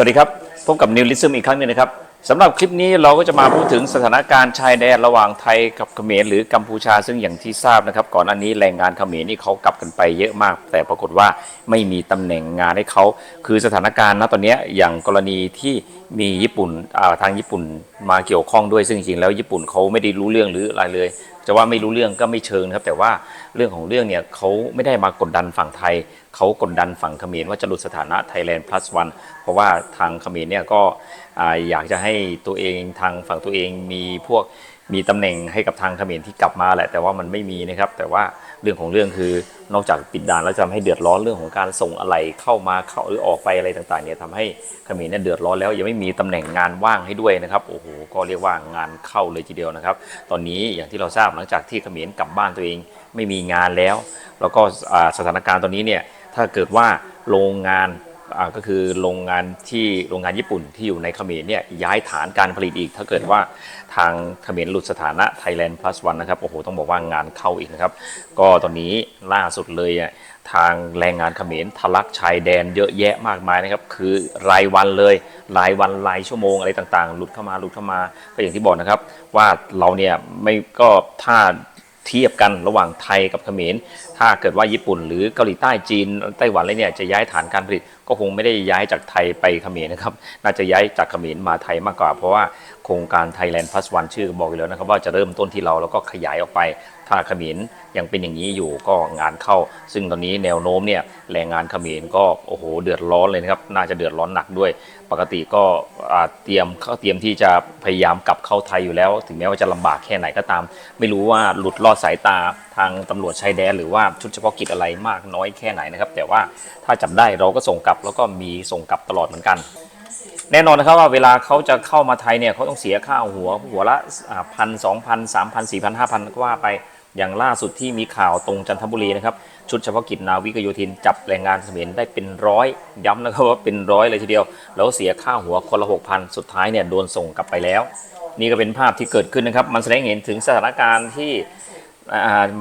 สวัสดีครับพบกับนิวลิซึมอีกครั้งหนึงนะครับสำหรับคลิปนี้เราก็จะมาพูดถึงสถานการณ์ชายแดนระหว่างไทยกับเขมรหรือกัมพูชาซึ่งอย่างที่ทราบนะครับ ก่อนหน้านี้แรงงานเขมรนี่เขากลับกันไปเยอะมาก แต่ปรากฏว่าไม่มีตำแหน่งงานให้เขาคือสถานการณ์ณตอนนี้อย่างกรณีที่มีญี่ปุ่นทางญี่ปุ่นมาเกี่ยวข้องด้วยซึ่งจริงๆแล้วญี่ปุ่นเขาไม่ได้รู้เรื่องหรืออะไรเลย จะว่าไม่รู้เรื่องก็ไม่เชิงนะครับ แต่ว่าเรื่องของเรื่องเนี่ยเขาไม่ได้มากดดันฝั่งไทยเขากดดันฝั่งเขมรว่าจะหลุดสถานะ Thailand plus one เพราะว่าทางเขมรเนี่ยก็อยากจะให้ตัวเองทางฝั่งตัวเองมีพวกมีตำแหน่งให้กับทางเขมรที่กลับมาแหละ แต่ว่ามันไม่มีนะครับ แต่ว่าเรื่องของเรื่องคือนอกจากปิดด่านแล้วจะทำให้เดือดร้อนเรื่องของการส่งอะไรเข้ามาเข้าหรือออกไปอะไรต่างๆเนี่ยทำให้เขมรเนี่ยเดือดร้อนแล้วยังไม่มีตำแหน่งงานว่างให้ด้วยนะครับโอ้โหก็เรียกว่างานเข้าเลยทีเดียวนะครับ ตอนนี้อย่างที่เราทราบหลังจากที่เขมรกลับบ้านตัวเองไม่มีงานแล้ว แล้วก็สถานการณ์ตอนนี้เนี่ยถ้าเกิดว่าโรงงาน ก็คือโรงงานที่โรงงานญี่ปุ่นที่อยู่ในเขมรเนี่ยย้ายฐานการผลิตอีก ถ้าเกิดว่าทางเขมรหลุดสถานะ Thailand plus one นะครับโอ้โหต้องบอกว่างานเข้าอีกนะครับ ก็ตอนนี้ล่าสุดเลยทางแรงงานเขมรทะลักชายแดนเยอะแยะมากมายนะครับ คือรายวันเลย รายวันรายชั่วโมงอะไรต่างๆ หลุดเข้ามาหลุดเข้ามาก็อย่างที่บอกนะครับ ว่าเราเนี่ยไม่ก็ถ้าเทียบกันระหว่างไทยกับเขมร ถ้าเกิดว่าญี่ปุ่นหรือเกาหลีใต้จีนไต้หวันอะไรเนี่ยจะย้ายฐานการผลิต ก็คงไม่ได้ย้ายจากไทยไปเขมรนะครับ น่าจะย้ายจากเขมรมาไทยมากกว่า เพราะว่าโครงการ Thailand Plus One ชื่อบอกอยู่แล้วนะครับ ว่าจะเริ่มต้นที่เราแล้วก็ขยายออกไป ถ้าเขมรยังเป็นอย่างนี้อยู่ก็งานเข้า ซึ่งตอนนี้แนวโน้มเนี่ยแรงงานเขมรก็โอ้โหเดือดร้อนเลยนะครับ น่าจะเดือดร้อนหนักด้วย ปกติก็เตรียมเขาเตรียมที่จะพยายามกลับเข้าไทยอยู่แล้ว ถึงแม้ว่าจะลำบากแค่ไหนก็ตาม ไม่รู้ว่าหลุดลอดสายตาทางตำรวจชายแดนหรือว่าชุดเฉพาะกิจอะไรมากน้อยแค่ไหนนะครับ แต่ว่าถ้าจับได้เราก็ส่งกลับแล้วก็มีส่งกลับตลอดเหมือนกัน แน่นอนนะครับว่าเวลาเขาจะเข้ามาไทยเนี่ยเขาต้องเสียค่าหัวหัวละพันสองพันสามพันสี่พันห้าพันก็ว่าไปอย่างล่าสุดที่มีข่าวตรงจันทบุรีนะครับชุดเฉพาะกิจนาวิกโยธินจับแรงงานเขมรได้เป็นร้อยย้ำนะครับว่าเป็นร้อยเลยทีเดียว แล้วเสียค่าหัวคนละหกพันสุดท้ายเนี่ยโดนส่งกลับไปแล้ว นี่ก็เป็นภาพที่เกิดขึ้นนะครับ มันแสดงเห็นถึงสถานการณ์ที่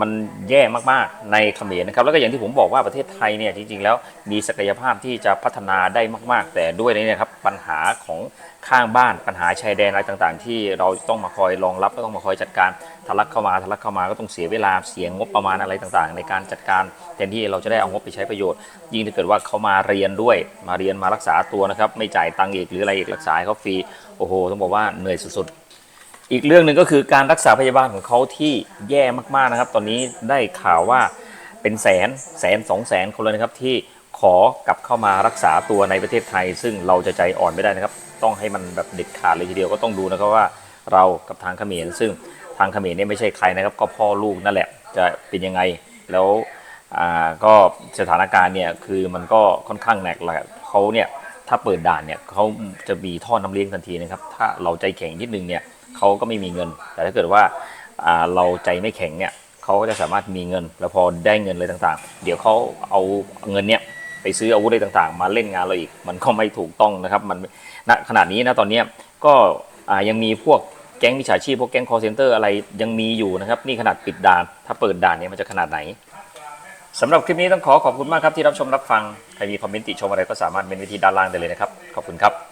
มันแย่มากๆในเขมรนะครับ แล้วก็อย่างที่ผมบอกว่าประเทศไทยเนี่ยจริงๆแล้วมีศักยภาพที่จะพัฒนาได้มาก ๆ แต่ด้วยนี่ยครับปัญหาของข้างบ้านปัญหาชายแดนอะไรต่างๆ ที่เราต้องมาคอยรองรับก็ต้องมาคอยจัดการทะลักเข้ามาทะลักเข้ามาก็ต้องเสียเวลาเสียงบประมาณอะไรต่างๆ ในการจัดการแทนที่เราจะได้เอางบไปใช้ประโยชน์ ยิ่งถ้าเกิดว่าเขามาเรียนด้วยมาเรียนมารักษาตัวนะครับไม่จ่ายตังค์อีกหรืออะไรอีกรักษาเขาฟรีโอ้โหต้องบอกว่าเหนื่อยสุดๆ อีกเรื่องหนึ่งก็คือการรักษาพยาบาลของเขาที่แย่มากๆนะครับ ตอนนี้ได้ข่าวว่าเป็นแสนแสนสองแสนคนเลยนะครับที่ขอกลับเข้ามารักษาตัวในประเทศไทย ซึ่งเราจะใจอ่อนไม่ได้นะครับ ต้องให้มันแบบเด็ดขาดเลยทีเดียวก็ต้องดูนะครับว่าเรากับทางเขมรซึ่งทางเขมรเนี่ยไม่ใช่ใครนะครับ ก็พ่อลูกนั่นแหละจะเป็นยังไงแล้วอ่าก็สถานการณ์เนี่ยคือมันก็ค่อนข้างหนักแหละเขาเนี่ยถ้าเปิดด่านเนี่ยเขาจะมีท่อน้ำเลี้ยงทันทีนะครับ ถ้าเราใจแข็งนิดนึงเนี่ย เขาก็ไม่มีเงิน แต่ถ้าเกิดว่าเราใจไม่แข็งเนี่ยเขาก็จะสามารถมีเงิน แล้วพอได้เงินอะไรต่างๆ เดี๋ยวเขาเอาเงินเนี่ยไปซื้ออาวุธอะไรต่างๆ มาเล่นงานเราอีก มันก็ไม่ถูกต้องนะครับ มันณขนาดนี้นะตอนนี้ก็ยังมีพวกแก๊งมิจฉาชีพพวกแก๊งคอร์เซนเตอร์อะไรยังมีอยู่นะครับ นี่ขนาดปิดด่าน ถ้าเปิดด่านเนี่ยมันจะขนาดไหนสำหรับคลิปนี้ต้องขอขอบคุณมากครับที่รับชมรับฟัง ใครมีคอมเมนต์ติชมอะไรก็สามารถเมนไว้ที่ด้านล่างได้เลยนะครับ ขอบคุณครับ